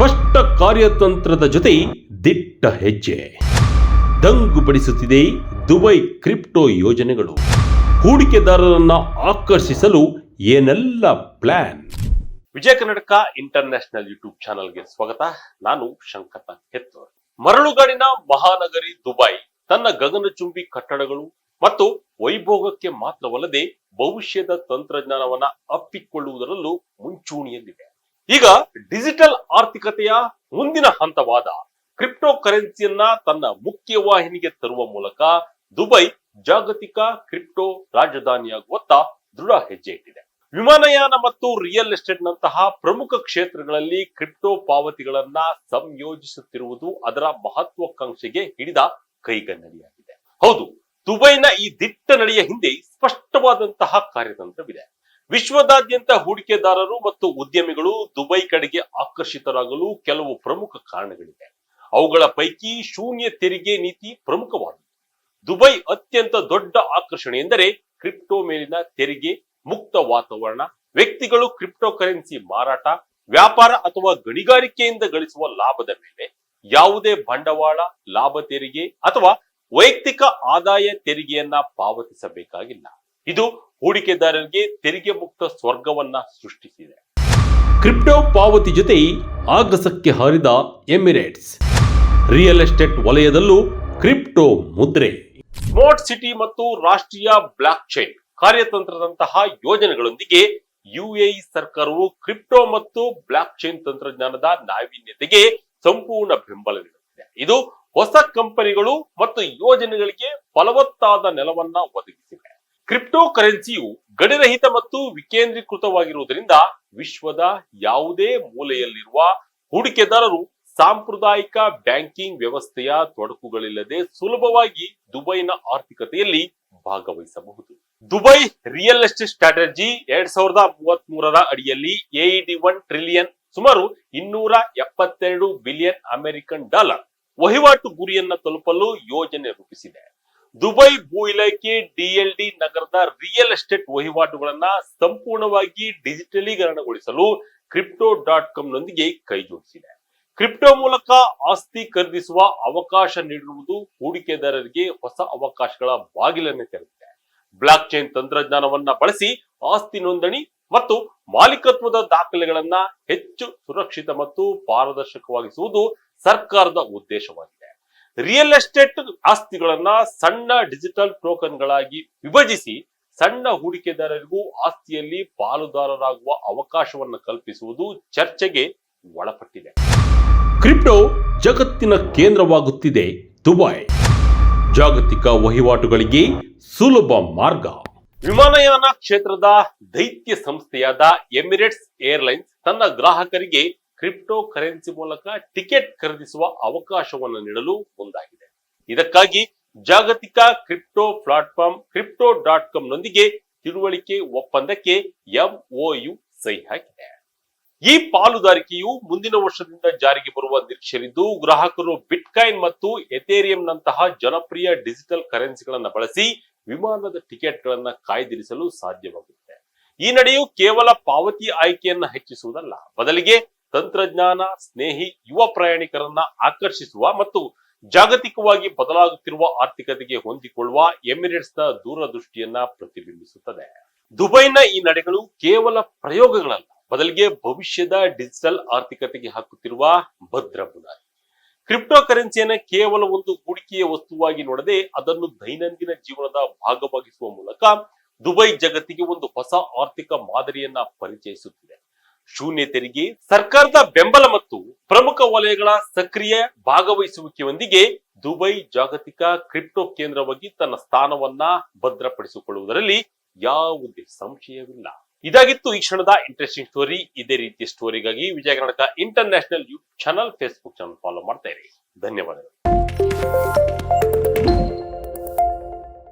ಸ್ಪಷ್ಟ ಕಾರ್ಯತಂತ್ರದ ಜೊತೆ ದಿಟ್ಟ ಹೆಜ್ಜೆ. ದಂಗುಪಡಿಸುತ್ತಿದೆ ದುಬೈ ಕ್ರಿಪ್ಟೋ ಯೋಜನೆಗಳು. ಹೂಡಿಕೆದಾರರನ್ನ ಆಕರ್ಷಿಸಲು ಏನೆಲ್ಲ plan? Vijaya Karnataka international YouTube ಚಾನಲ್ಗೆ ಸ್ವಾಗತ. ನಾನು ಶಂಕರ್ ಕೆತ್ತೂರ್. ಮರಳುಗಾಡಿನ ಮಹಾನಗರಿ ದುಬೈ, ತನ್ನ ಗಗನಚುಂಬಿ ಕಟ್ಟಡಗಳು ಮತ್ತು ವೈಭೋಗಕ್ಕೆ ಮಾತ್ರವಲ್ಲದೆ ಭವಿಷ್ಯದ ತಂತ್ರಜ್ಞಾನವನ್ನ ಅಪ್ಪಿಕೊಳ್ಳುವುದರಲ್ಲೂ ಮುಂಚೂಣಿಯಲ್ಲಿದೆ. ಈಗ ಡಿಜಿಟಲ್ ಆರ್ಥಿಕತೆಯ ಮುಂದಿನ ಹಂತವಾದ ಕ್ರಿಪ್ಟೋ ಕರೆನ್ಸಿಯನ್ನ ತನ್ನ ಮುಖ್ಯವಾಹಿನಿಗೆ ತರುವ ಮೂಲಕ ದುಬೈ ಜಾಗತಿಕ ಕ್ರಿಪ್ಟೋ ರಾಜಧಾನಿಯಾಗುವತ್ತ ದೃಢ ಹೆಜ್ಜೆ ಇಟ್ಟಿದೆ. ವಿಮಾನಯಾನ ಮತ್ತು ರಿಯಲ್ ಎಸ್ಟೇಟ್ ನಂತಹ ಪ್ರಮುಖ ಕ್ಷೇತ್ರಗಳಲ್ಲಿ ಕ್ರಿಪ್ಟೋ ಪಾವತಿಗಳನ್ನ ಸಂಯೋಜಿಸುತ್ತಿರುವುದು ಅದರ ಮಹತ್ವಾಕಾಂಕ್ಷೆಗೆ ಹಿಡಿದ ಕೈಗನ್ನಡಿಯಾಗಿದೆ. ಹೌದು, ದುಬೈನ ಈ ದಿಟ್ಟ ನಡೆಯ ಹಿಂದೆ ಸ್ಪಷ್ಟವಾದಂತಹ ಕಾರ್ಯತಂತ್ರವಿದೆ. ವಿಶ್ವದಾದ್ಯಂತ ಹೂಡಿಕೆದಾರರು ಮತ್ತು ಉದ್ಯಮಿಗಳು ದುಬೈ ಕಡೆಗೆ ಆಕರ್ಷಿತರಾಗಲು ಕೆಲವು ಪ್ರಮುಖ ಕಾರಣಗಳಿವೆ. ಅವುಗಳ ಪೈಕಿ ಶೂನ್ಯ ತೆರಿಗೆ ನೀತಿ ಪ್ರಮುಖವಾದುದು ದುಬೈ ಅತ್ಯಂತ ದೊಡ್ಡ ಆಕರ್ಷಣೆ ಎಂದರೆ ಕ್ರಿಪ್ಟೋ ಮೇಲಿನ ತೆರಿಗೆ, ಮುಕ್ತ ವಾತಾವರಣ, ವ್ಯಕ್ತಿಗಳು ಕ್ರಿಪ್ಟೋ ಕರೆನ್ಸಿ ಮಾರಾಟ, ವ್ಯಾಪಾರ ಅಥವಾ ಗಣಿಗಾರಿಕೆಯಿಂದ ಗಳಿಸುವ ಲಾಭದ ಮೇಲೆ ಯಾವುದೇ ಬಂಡವಾಳ, ಲಾಭ ತೆರಿಗೆ ಅಥವಾ ವೈಯಕ್ತಿಕ ಆದಾಯ ತೆರಿಗೆಯನ್ನ ಪಾವತಿಸಬೇಕಾಗಿಲ್ಲ. ಇದು ಹೂಡಿಕೆದಾರರಿಗೆ ತೆರಿಗೆ ಮುಕ್ತ ಸ್ವರ್ಗವನ್ನ ಸೃಷ್ಟಿಸಿದೆ. ಕ್ರಿಪ್ಟೋ ಪಾವತಿ ಜೊತೆ ಆಗ್ರಸಕ್ಕೆ ಹಾರಿದ ಎಮಿರೇಟ್ಸ್. ರಿಯಲ್ ಎಸ್ಟೇಟ್ ವಲಯದಲ್ಲೂ ಕ್ರಿಪ್ಟೋ ಮುದ್ರೆ. ಸ್ಮಾರ್ಟ್ ಸಿಟಿ ಮತ್ತು ರಾಷ್ಟ್ರೀಯ ಬ್ಲಾಕ್ ಚೈನ್ ಕಾರ್ಯತಂತ್ರದಂತಹ ಯೋಜನೆಗಳೊಂದಿಗೆ ಯುಎಇ ಸರ್ಕಾರವು ಕ್ರಿಪ್ಟೋ ಮತ್ತು ಬ್ಲಾಕ್ ಚೈನ್ ತಂತ್ರಜ್ಞಾನದ ನಾವೀನ್ಯತೆಗೆ ಸಂಪೂರ್ಣ ಬೆಂಬಲ ನೀಡುತ್ತಿದೆ. ಇದು ಹೊಸ ಕಂಪನಿಗಳು ಮತ್ತು ಯೋಜನೆಗಳಿಗೆ ಫಲವತ್ತಾದ ನೆಲವನ್ನ ಒದಗಿಸಿದೆ. ಕ್ರಿಪ್ಟೋ ಕರೆನ್ಸಿಯು ಗಡಿರಹಿತ ಮತ್ತು ವಿಕೇಂದ್ರೀಕೃತವಾಗಿರುವುದರಿಂದ ವಿಶ್ವದ ಯಾವುದೇ ಮೂಲೆಯಲ್ಲಿರುವ ಹೂಡಿಕೆದಾರರು ಸಾಂಪ್ರದಾಯಿಕ ಬ್ಯಾಂಕಿಂಗ್ ವ್ಯವಸ್ಥೆಯ ತೊಡಕುಗಳಿಲ್ಲದೆ ಸುಲಭವಾಗಿ ದುಬೈನ ಆರ್ಥಿಕತೆಯಲ್ಲಿ ಭಾಗವಹಿಸಬಹುದು. ದುಬೈ ರಿಯಲ್ ಎಸ್ಟೇಟ್ ಸ್ಟ್ರಾಟಜಿ ಎರಡ್ ಸಾವಿರದ ಮೂವತ್ತ್ ಮೂರರ ಅಡಿಯಲ್ಲಿ ಎಇಡಿ ಒನ್ ಟ್ರಿಲಿಯನ್ ಸುಮಾರು ಇನ್ನೂರ ಎಪ್ಪತ್ತೆರಡು ಬಿಲಿಯನ್ ಅಮೆರಿಕನ್ ಡಾಲರ್ ವಹಿವಾಟು ಗುರಿಯನ್ನ ತಲುಪಲು ಯೋಜನೆ ರೂಪಿಸಿದೆ. ದುಬೈ ಭೂ ಇಲಾಖೆ ಡಿಎಲ್ಡಿ ನಗರದ ರಿಯಲ್ ಎಸ್ಟೇಟ್ ವಹಿವಾಟುಗಳನ್ನ ಸಂಪೂರ್ಣವಾಗಿ ಡಿಜಿಟಲೀಕರಣಗೊಳಿಸಲು ಕ್ರಿಪ್ಟೋ ಡಾಟ್ ಕಾಮ್ ನೊಂದಿಗೆ ಕೈಜೋಡಿಸಿದೆ ಕ್ರಿಪ್ಟೋ ಮೂಲಕ ಆಸ್ತಿ ಖರೀದಿಸುವ ಅವಕಾಶ ನೀಡಿರುವುದು ಹೂಡಿಕೆದಾರರಿಗೆ ಹೊಸ ಅವಕಾಶಗಳ ಬಾಗಿಲನ್ನು ತೆರೆದಿದೆ. ಬ್ಲಾಕ್ ಚೈನ್ ತಂತ್ರಜ್ಞಾನವನ್ನ ಬಳಸಿ ಆಸ್ತಿ ನೋಂದಣಿ ಮತ್ತು ಮಾಲೀಕತ್ವದ ದಾಖಲೆಗಳನ್ನ ಹೆಚ್ಚು ಸುರಕ್ಷಿತ ಮತ್ತು ಪಾರದರ್ಶಕವಾಗಿಸುವುದು ಸರ್ಕಾರದ ಉದ್ದೇಶವಾಗಿದೆ. ರಿಯಲ್ ಎಸ್ಟೇಟ್ ಆಸ್ತಿಗಳನ್ನ ಸಣ್ಣ ಡಿಜಿಟಲ್ ಟೋಕನ್ಗಳಾಗಿ ವಿಭಜಿಸಿ ಸಣ್ಣ ಹೂಡಿಕೆದಾರರಿಗೂ ಆಸ್ತಿಯಲ್ಲಿ ಪಾಲುದಾರರಾಗುವ ಅವಕಾಶವನ್ನು ಕಲ್ಪಿಸುವುದು ಚರ್ಚೆಗೆ ಒಳಪಟ್ಟಿದೆ. ಕ್ರಿಪ್ಟೋ ಜಗತ್ತಿನ ಕೇಂದ್ರವಾಗುತ್ತಿದೆ ದುಬೈ. ಜಾಗತಿಕ ವಹಿವಾಟುಗಳಿಗೆ ಸುಲಭ ಮಾರ್ಗ. ವಿಮಾನಯಾನ ಕ್ಷೇತ್ರದ ದೈತ್ಯ ಸಂಸ್ಥೆಯಾದ ಎಮಿರೇಟ್ಸ್ ಏರ್ಲೈನ್ಸ್ ತನ್ನ ಗ್ರಾಹಕರಿಗೆ ಕ್ರಿಪ್ಟೋ ಕರೆನ್ಸಿ ಮೂಲಕ ಟಿಕೆಟ್ ಖರೀದಿಸುವ ಅವಕಾಶವನ್ನು ನೀಡಲು ಮುಂದಾಗಿದೆ. ಇದಕ್ಕಾಗಿ ಜಾಗತಿಕ crypto platform crypto dot com ನೊಂದಿಗೆ ತಿಳುವಳಿಕೆ ಒಪ್ಪಂದಕ್ಕೆ ಎಂಒಯು ಸಹಿ ಹಾಕಿದೆ. ಈ ಪಾಲುದಾರಿಕೆಯು ಮುಂದಿನ ವರ್ಷದಿಂದ ಜಾರಿಗೆ ಬರುವ ನಿರೀಕ್ಷೆಯಿದ್ದು ಗ್ರಾಹಕರು ಬಿಟ್ಕಾಯಿನ್ ಮತ್ತು ಎಥೇರಿಯಂ ನಂತಹ ಜನಪ್ರಿಯ ಡಿಜಿಟಲ್ ಕರೆನ್ಸಿಗಳನ್ನು ಬಳಸಿ ವಿಮಾನದ ಟಿಕೆಟ್ಗಳನ್ನು ಕಾಯ್ದಿರಿಸಲು ಸಾಧ್ಯವಾಗುತ್ತೆ ಈ ನಡೆಯು ಕೇವಲ ಪಾವತಿ ಆಯ್ಕೆಯನ್ನ ಹೆಚ್ಚಿಸುವುದಲ್ಲ, ಬದಲಿಗೆ ತಂತ್ರಜ್ಞಾನ, ಸ್ನೇಹಿ, ಯುವ ಪ್ರಯಾಣಿಕರನ್ನ ಆಕರ್ಷಿಸುವ ಮತ್ತು ಜಾಗತಿಕವಾಗಿ ಬದಲಾಗುತ್ತಿರುವ ಆರ್ಥಿಕತೆಗೆ ಹೊಂದಿಕೊಳ್ಳುವ ಎಮಿರೇಟ್ಸ್ನ ದೂರದೃಷ್ಟಿಯನ್ನ ಪ್ರತಿಬಿಂಬಿಸುತ್ತದೆ. ದುಬೈನ ಈ ನಡೆಗಳು ಕೇವಲ ಪ್ರಯೋಗಗಳಲ್ಲ, ಬದಲಿಗೆ ಭವಿಷ್ಯದ ಡಿಜಿಟಲ್ ಆರ್ಥಿಕತೆಗೆ ಹಾಕುತ್ತಿರುವ ಭದ್ರ ಬುನಾದಿ. ಕ್ರಿಪ್ಟೋ ಕರೆನ್ಸಿಯನ್ನ ಕೇವಲ ಒಂದು ಹೂಡಿಕೆಯ ವಸ್ತುವಾಗಿ ನೋಡದೆ ಅದನ್ನು ದೈನಂದಿನ ಜೀವನದ ಭಾಗವಾಗಿಸುವ ಮೂಲಕ ದುಬೈ ಜಗತ್ತಿಗೆ ಒಂದು ಹೊಸ ಆರ್ಥಿಕ ಮಾದರಿಯನ್ನ ಪರಿಚಯಿಸುತ್ತಿದೆ. ಶೂನ್ಯ ತೆರಿಗೆ ಸರ್ಕಾರದ ಬೆಂಬಲ ಮತ್ತು ಪ್ರಮುಖ ವಲಯಗಳ ಸಕ್ರಿಯ ಭಾಗವಹಿಸುವಿಕೆಯೊಂದಿಗೆ ದುಬೈ ಜಾಗತಿಕ ಕ್ರಿಪ್ಟೋ ಕೇಂದ್ರವಾಗಿ ತನ್ನ ಸ್ಥಾನವನ್ನ ಭದ್ರಪಡಿಸಿಕೊಳ್ಳುವುದರಲ್ಲಿ ಯಾವುದೇ ಸಂಶಯವಿಲ್ಲ. ಇದಾಗಿತ್ತು ಈ ಕ್ಷಣದ ಇಂಟ್ರೆಸ್ಟಿಂಗ್ ಸ್ಟೋರಿ ಇದೇ ರೀತಿಯ ಸ್ಟೋರಿಗಾಗಿ Vijaya Karnataka international YouTube channel Facebook channel follow ಮಾಡ್ತಾ ಇರಿ. ಧನ್ಯವಾದಗಳು.